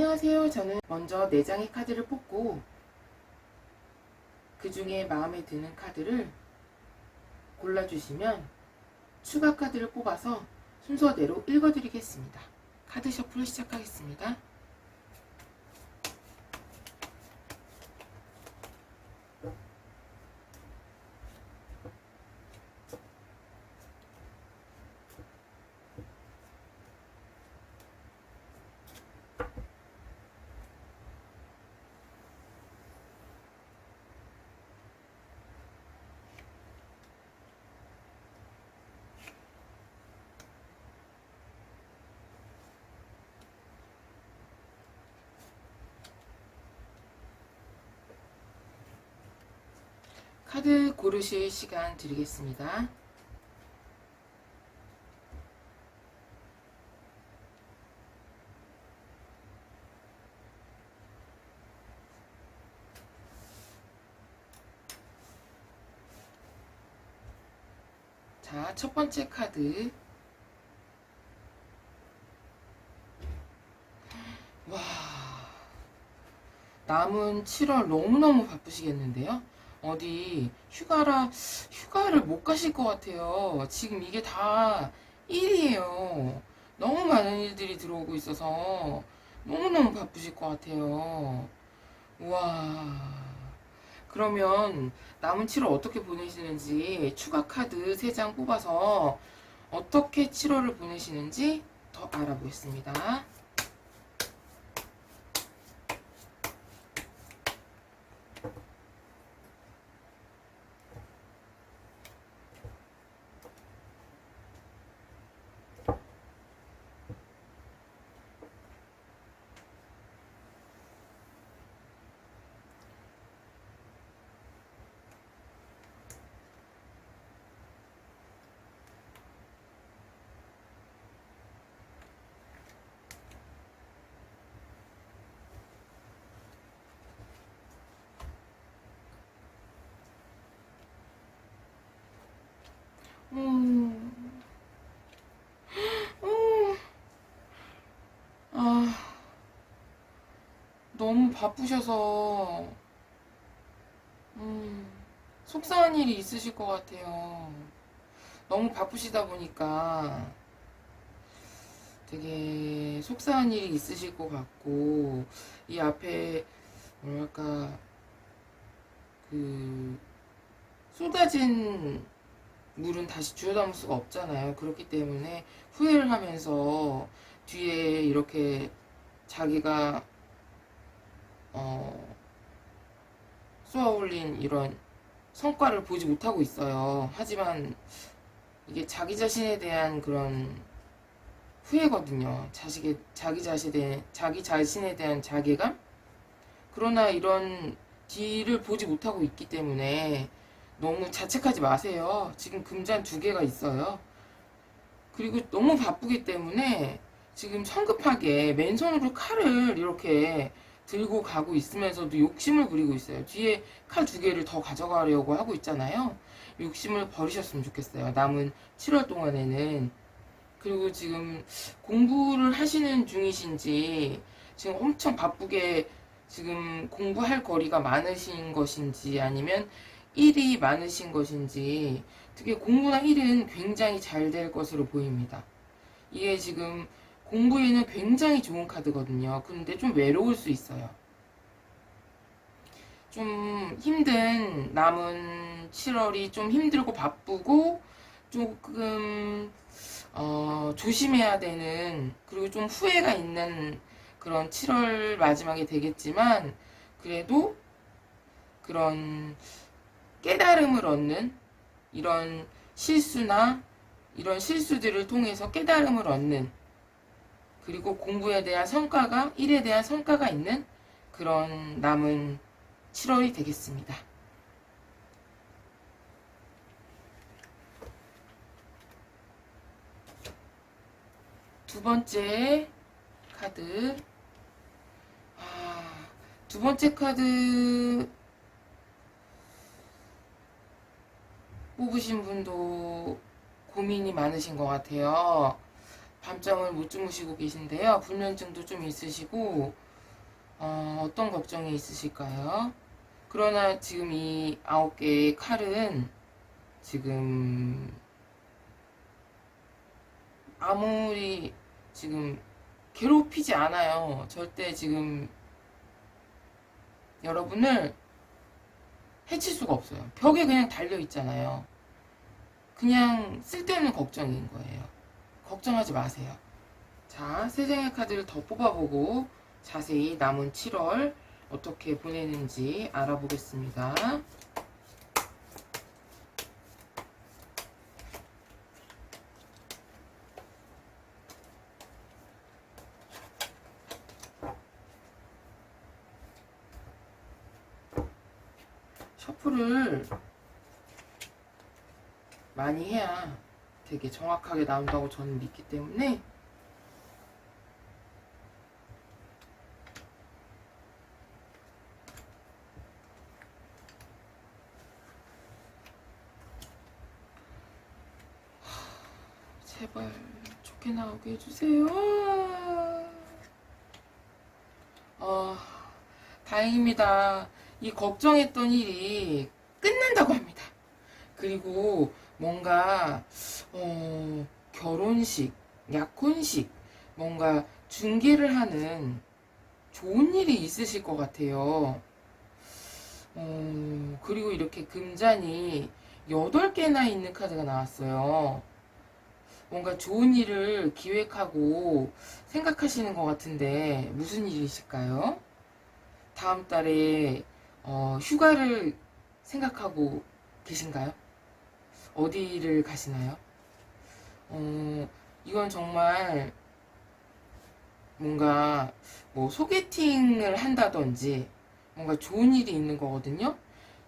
안녕하세요. 저는 먼저 4장의 카드를 뽑고 그 중에 마음에 드는 카드를 골라주시면 추가 카드를 뽑아서 순서대로 읽어드리겠습니다. 카드 셔플을 시작하겠습니다. 카드 고르실 시간 드리겠습니다. 자, 첫 번째 카드. 와. 남은 7월 너무너무 바쁘시겠는데요? 어디 휴가라 휴가를 못 가실 것 같아요. 지금 이게 다 일이에요. 너무 많은 일들이 들어오고 있어서 너무너무 바쁘실 것 같아요. 우와. 그러면 남은 7월 어떻게 보내시는지 추가 카드 3장 뽑아서 어떻게 7월을 보내시는지 더 알아보겠습니다. 음. 음. 아, 너무 바쁘셔서, 음, 속상한 일이 있으실 것 같아요. 너무 바쁘시다 보니까 되게 속상한 일이 있으실 것 같고, 이 앞에, 뭐랄까, 그, 쏟아진 물은 다시 주워 담을 수가 없잖아요. 그렇기 때문에 후회를 하면서 뒤에 이렇게 자기가 어, 쏘아 올린 이런 성과를 보지 못하고 있어요. 하지만 이게 자기 자신에 대한 그런 후회거든요. 자식의, 자기 자신에, 자기 자신에 대한 자괴감? 그러나 이런 뒤를 보지 못하고 있기 때문에 너무 자책하지 마세요. 지금 금잔 두 개가 있어요. 그리고 너무 바쁘기 때문에 지금 성급하게 맨손으로 칼을 이렇게 들고 가고 있으면서도 욕심을 부리고 있어요. 뒤에 칼 두 개를 더 가져가려고 하고 있잖아요. 욕심을 버리셨으면 좋겠어요. 남은 7월 동안에는. 그리고 지금 공부를 하시는 중이신지 지금 엄청 바쁘게 지금 공부할 거리가 많으신 것인지 아니면 일이 많으신 것인지 특히 공부나 일은 굉장히 잘 될 것으로 보입니다. 이게 지금 공부에는 굉장히 좋은 카드거든요. 근데 좀 외로울 수 있어요. 좀 힘든 남은 7월이 좀 힘들고 바쁘고 조금 어, 조심해야 되는 그리고 좀 후회가 있는 그런 7월 마지막이 되겠지만 그래도 그런 깨달음을 얻는 이런 실수나 이런 실수들을 통해서 깨달음을 얻는 그리고 공부에 대한 성과가 일에 대한 성과가 있는 그런 남은 7월이 되겠습니다. 두 번째 카드. 아, 두 번째 카드 뽑으신 분도 고민이 많으신 것 같아요. 밤잠을 못 주무시고 계신데요. 불면증도 좀 있으시고, 어, 어떤 걱정이 있으실까요? 그러나 지금 이 아홉 개의 칼은 지금 아무리 지금 괴롭히지 않아요. 절대 지금 여러분을 해칠 수가 없어요. 벽에 그냥 달려 있잖아요. 그냥 쓸데없는 걱정인 거예요. 걱정하지 마세요. 자, 세 장의 카드를 더 뽑아보고 자세히 남은 7월 어떻게 보내는지 알아보겠습니다. 셔플을 많이 해야 되게 정확하게 나온다고 저는 믿기 때문에 제발 좋게 나오게 해주세요. 어, 다행입니다. 이 걱정했던 일이 끝난다고 합니다. 그리고 뭔가 어, 결혼식, 약혼식, 뭔가 중계를 하는 좋은 일이 있으실 것 같아요. 어, 그리고 이렇게 금잔이 8개나 있는 카드가 나왔어요. 뭔가 좋은 일을 기획하고 생각하시는 것 같은데 무슨 일이실까요? 다음 달에 어, 휴가를 생각하고 계신가요? 어디를 가시나요? 어, 이건 정말 뭔가 뭐 소개팅을 한다든지 뭔가 좋은 일이 있는 거거든요.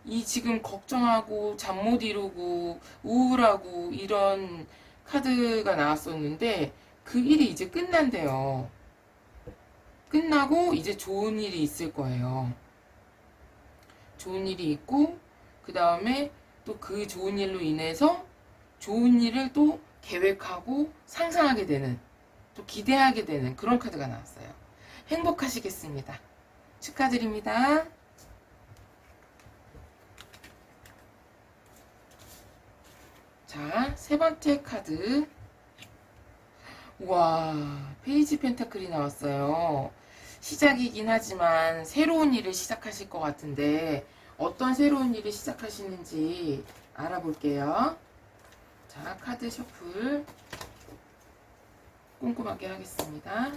이 지금 걱정하고 잠 못 이루고 우울하고 이런 카드가 나왔었는데 그 일이 이제 끝난대요. 끝나고 이제 좋은 일이 있을 거예요. 좋은 일이 있고 그 다음에 또 그 좋은 일로 인해서 좋은 일을 또 계획하고 상상하게 되는 또 기대하게 되는 그런 카드가 나왔어요. 행복하시겠습니다. 축하드립니다. 자, 세 번째 카드. 와, 페이지 펜타클이 나왔어요. 시작이긴 하지만 새로운 일을 시작하실 것 같은데 어떤 새로운 일을 시작하시는지 알아볼게요. 자, 카드 셔플 꼼꼼하게 하겠습니다.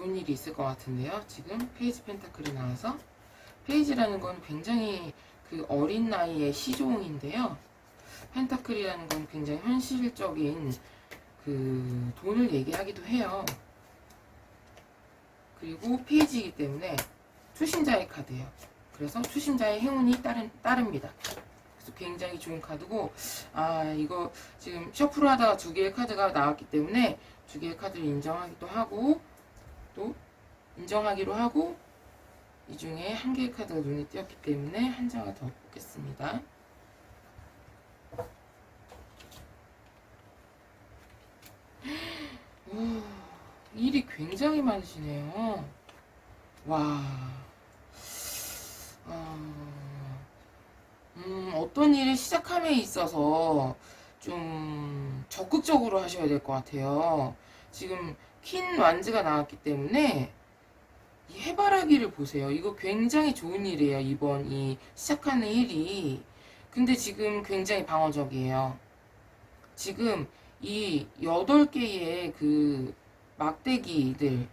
좋은 일이 있을 것 같은데요. 지금 페이지 펜타클이 나와서 페이지라는 건 굉장히 그 어린 나이의 시종인데요. 펜타클이라는 건 굉장히 현실적인 그 돈을 얘기하기도 해요. 그리고 페이지이기 때문에 추심자의 카드예요. 그래서 추심자의 행운이 따른, 따릅니다. 그래서 굉장히 좋은 카드고 아 이거 지금 셔플을 하다가 두 개의 카드가 나왔기 때문에 두 개의 카드를 인정하기도 하고 또 인정하기로 하고 이 중에 한 개의 카드가 눈에 띄었기 때문에 한 장을 더 뽑겠습니다. 오, 일이 굉장히 많으시네요. 와, 어, 음, 어떤 일을 시작함에 있어서 좀 적극적으로 하셔야 될 것 같아요. 지금 퀸 완즈가 나왔기 때문에 이 해바라기를 보세요. 이거 굉장히 좋은 일이에요. 이번 이 시작하는 일이. 근데 지금 굉장히 방어적이에요. 지금 이 8개의 그 막대기들을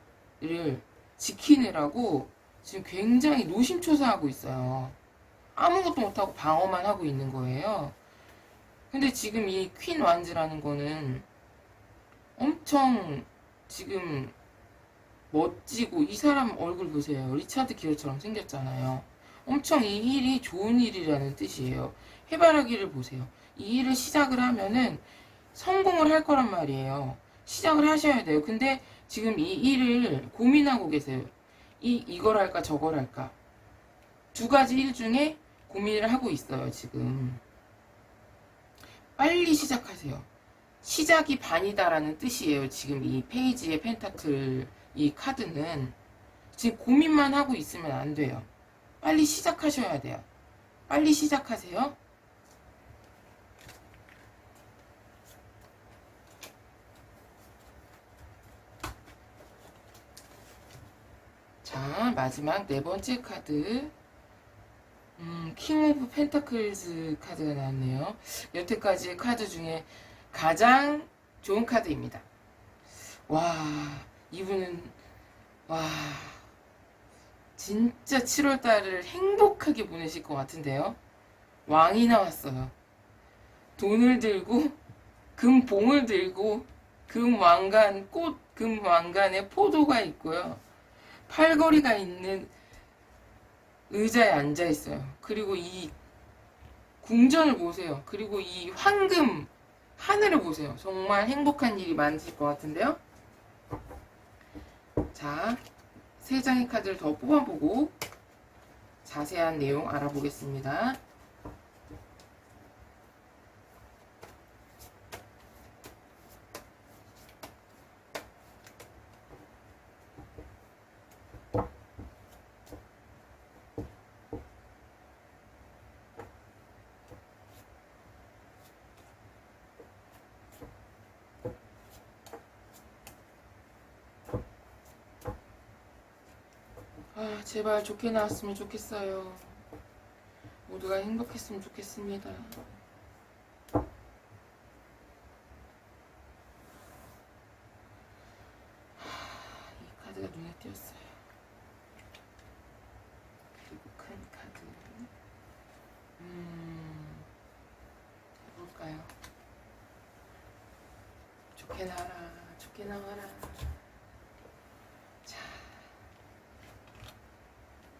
지키느라고 지금 굉장히 노심초사하고 있어요. 아무것도 못하고 방어만 하고 있는 거예요. 근데 지금 이 퀸 완즈라는 거는 엄청 지금 멋지고 이 사람 얼굴 보세요. 리차드 기어처럼 생겼잖아요. 엄청 이 일이 좋은 일이라는 뜻이에요. 해바라기를 보세요. 이 일을 시작을 하면은 성공을 할 거란 말이에요. 시작을 하셔야 돼요. 근데 지금 이 일을 고민하고 계세요. 이, 이걸 할까 저걸 할까. 두 가지 일 중에 고민을 하고 있어요, 지금. 빨리 시작하세요. 시작이 반이다라는 뜻이에요. 지금 이 페이지의 펜타클 이 카드는 지금 고민만 하고 있으면 안 돼요. 빨리 시작하셔야 돼요. 빨리 시작하세요. 자, 마지막 네 번째 카드. 음, 킹 오브 펜타클즈 카드가 나왔네요. 여태까지 카드 중에 가장 좋은 카드입니다. 와, 이분은, 와, 진짜 7월달을 행복하게 보내실 것 같은데요. 왕이 나왔어요. 돈을 들고, 금봉을 들고, 금왕관, 꽃, 금왕관에 포도가 있고요. 팔걸이가 있는 의자에 앉아 있어요. 그리고 이 궁전을 보세요. 그리고 이 황금 하늘을 보세요. 정말 행복한 일이 많으실 것 같은데요. 자, 세 장의 카드를 더 뽑아보고 자세한 내용 알아보겠습니다. 아, 제발 좋게 나왔으면 좋겠어요. 모두가 행복했으면 좋겠습니다. 하, 이 카드가 눈에 띄었어요. 그리고 큰 카드. 음, 해볼까요? 좋게 나와라, 좋게 나와라. 자.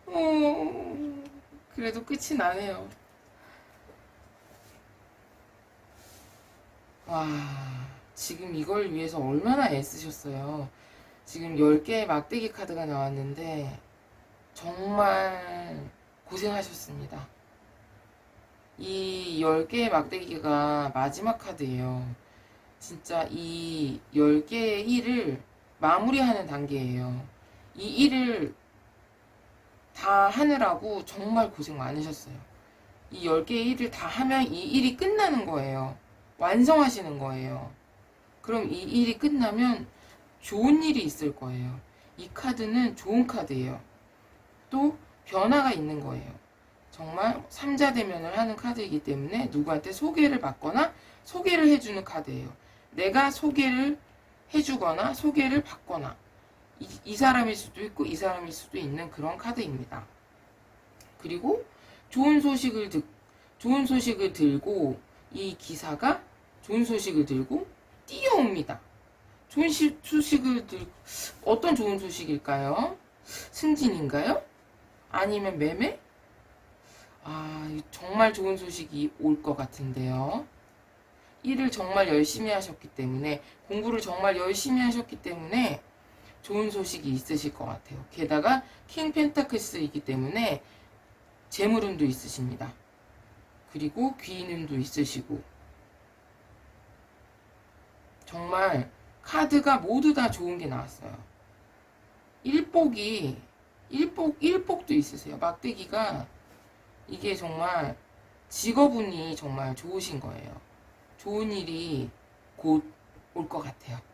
어, 그래도 끝이 나네요. 와, 지금 이걸 위해서 얼마나 애쓰셨어요. 지금 10개의 막대기 카드가 나왔는데, 정말 고생하셨습니다. 이 10개의 막대기가 마지막 카드예요. 진짜 이 10개의 일을 마무리하는 단계예요. 이 일을 다 하느라고 정말 고생 많으셨어요. 이 10개의 일을 다 하면 이 일이 끝나는 거예요. 완성하시는 거예요. 그럼 이 일이 끝나면 좋은 일이 있을 거예요. 이 카드는 좋은 카드예요. 또 변화가 있는 거예요. 정말 삼자 대면을 하는 카드이기 때문에 누구한테 소개를 받거나 소개를 해주는 카드예요. 내가 소개를 해주거나 소개를 받거나 이, 이 사람일 수도 있고 이 사람일 수도 있는 그런 카드입니다. 그리고 좋은 소식을 듣 좋은 소식을 들고 이 기사가 좋은 소식을 들고 뛰어옵니다. 좋은 시, 소식을 들 어떤 좋은 소식일까요? 승진인가요? 아니면 매매? 아, 정말 좋은 소식이 올 것 같은데요. 일을 정말 열심히 하셨기 때문에 공부를 정말 열심히 하셨기 때문에 좋은 소식이 있으실 것 같아요. 게다가 킹 펜타클스이기 때문에 재물운도 있으십니다. 그리고 귀인운도 있으시고 정말 카드가 모두 다 좋은 게 나왔어요. 일복이 일복 일복도 있으세요. 막대기가 이게 정말 직업운이 정말 좋으신 거예요. 좋은 일이 곧 올 것 같아요.